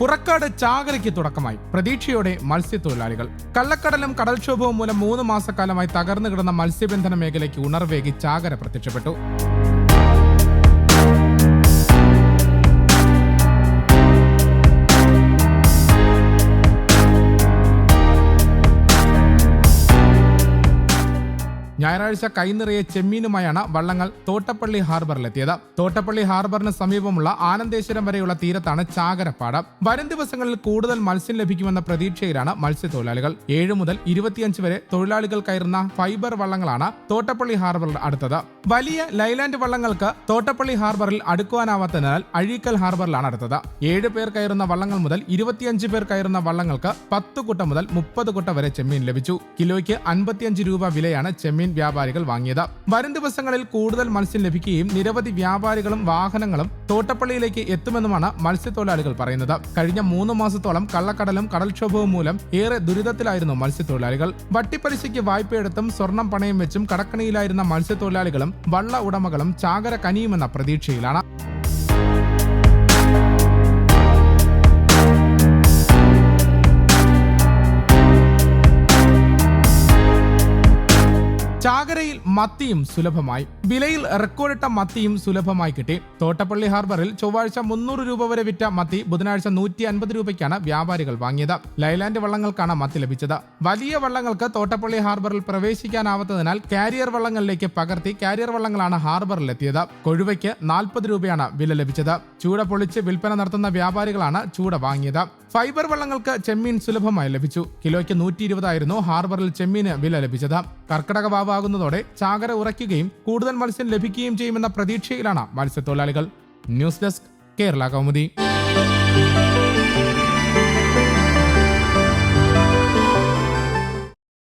പുറക്കാട് ചാകരയ്ക്ക് തുടക്കമായി. പ്രതീക്ഷയോടെ മത്സ്യത്തൊഴിലാളികൾ. കള്ളക്കടലും കടൽക്ഷോഭവും മൂലം മൂന്ന് മാസക്കാലമായി തകർന്നു കിടന്ന മത്സ്യബന്ധന മേഖലയ്ക്ക് ഉണർവേകി ചാകര പ്രത്യക്ഷപ്പെട്ടു. ഞായറാഴ്ച കൈനിറയെ ചെമ്മീനുമായാണ് വള്ളങ്ങൾ തോട്ടപ്പള്ളി ഹാർബറിലെത്തിയത്. തോട്ടപ്പള്ളി ഹാർബറിന് സമീപമുള്ള ആനന്ദേശ്വരം വരെയുള്ള തീരത്താണ് ചാകരപ്പാട്. വരും ദിവസങ്ങളിൽ കൂടുതൽ മത്സ്യം ലഭിക്കുമെന്ന പ്രതീക്ഷയിലാണ് മത്സ്യത്തൊഴിലാളികൾ. ഏഴ് മുതൽ ഇരുപത്തിയഞ്ച് വരെ തൊഴിലാളികൾ കയറുന്ന ഫൈബർ വള്ളങ്ങളാണ് തോട്ടപ്പള്ളി ഹാർബറിൽ അടുത്തത്. വലിയ ലൈലാൻഡ് വള്ളങ്ങൾക്ക് തോട്ടപ്പള്ളി ഹാർബറിൽ അടുക്കുവാനാവാത്തതിനാൽ അഴീക്കൽ ഹാർബറിലാണ് അടുത്തത്. ഏഴ് പേർ കയറുന്ന വള്ളങ്ങൾ മുതൽ ഇരുപത്തിയഞ്ച് പേർ കയറുന്ന വള്ളങ്ങൾക്ക് പത്ത് കുട്ട മുതൽ മുപ്പത് കുട്ട വരെ ചെമ്മീൻ ലഭിച്ചു. കിലോയ്ക്ക് അൻപത്തിയഞ്ച് രൂപ വിലയാണ് ചെമ്മീൻ വ്യാപാരികൾ വാങ്ങിയത്. വരും ദിവസങ്ങളിൽ കൂടുതൽ മത്സ്യം ലഭിക്കുകയും നിരവധി വ്യാപാരികളും വാഹനങ്ങളും തോട്ടപ്പള്ളിയിലേക്ക് എത്തുമെന്നുമാണ് മത്സ്യത്തൊഴിലാളികൾ പറയുന്നത്. കഴിഞ്ഞ മൂന്ന് മാസത്തോളം കള്ളക്കടലും കടൽക്ഷോഭവും മൂലം ഏറെ ദുരിതത്തിലായിരുന്നു മത്സ്യത്തൊഴിലാളികൾ. വട്ടിപ്പലിശയ്ക്ക് വായ്പയെടുത്തും സ്വർണം പണയം വെച്ചും കടക്കണിയിലായിരുന്ന മത്സ്യത്തൊഴിലാളികളും വള്ള ഉടമകളും ചാകര കനിയുമെന്ന പ്രതീക്ഷയിലാണ്. ചാകരയിൽ മത്തിയും സുലഭമായി. വിലയിൽ റെക്കോർഡിട്ട മത്തിയും സുലഭമായി കിട്ടി. തോട്ടപ്പള്ളി ഹാർബറിൽ ചൊവ്വാഴ്ച മുന്നൂറ് രൂപ വരെ വിറ്റ മത്തി ബുധനാഴ്ച നൂറ്റി അൻപത് രൂപയ്ക്കാണ് വ്യാപാരികൾ വാങ്ങിയത്. ലൈലാൻഡ് വള്ളങ്ങൾക്കാണ് മത്തി ലഭിച്ചത്. വലിയ വള്ളങ്ങൾക്ക് തോട്ടപ്പള്ളി ഹാർബറിൽ പ്രവേശിക്കാനാവാത്തതിനാൽ കാരിയർ വള്ളങ്ങളിലേക്ക് പകർത്തി കാരിയർ വള്ളങ്ങളാണ് ഹാർബറിൽ എത്തിയത് കൊഴുവയ്ക്ക് നാൽപ്പത് രൂപയാണ് വില ലഭിച്ചത്. ചൂട പൊളിച്ച് വിൽപ്പന നടത്തുന്ന വ്യാപാരികളാണ് ചൂട വാങ്ങിയത്. ഫൈബർ വള്ളങ്ങൾക്ക് ചെമ്മീൻ സുലഭമായി ലഭിച്ചു. കിലോയ്ക്ക് നൂറ്റി ഇരുപതായിരുന്നു ഹാർബറിൽ ചെമ്മീന് വില ലഭിച്ചത്. കർക്കിടക വാവാകുന്നതോടെ ചാകര ഉറയ്ക്കുകയും കൂടുതൽ മത്സ്യം ലഭിക്കുകയും ചെയ്യുമെന്ന പ്രതീക്ഷയിലാണ് മത്സ്യത്തൊഴിലാളികൾ. News desk Kerala Kaumudi.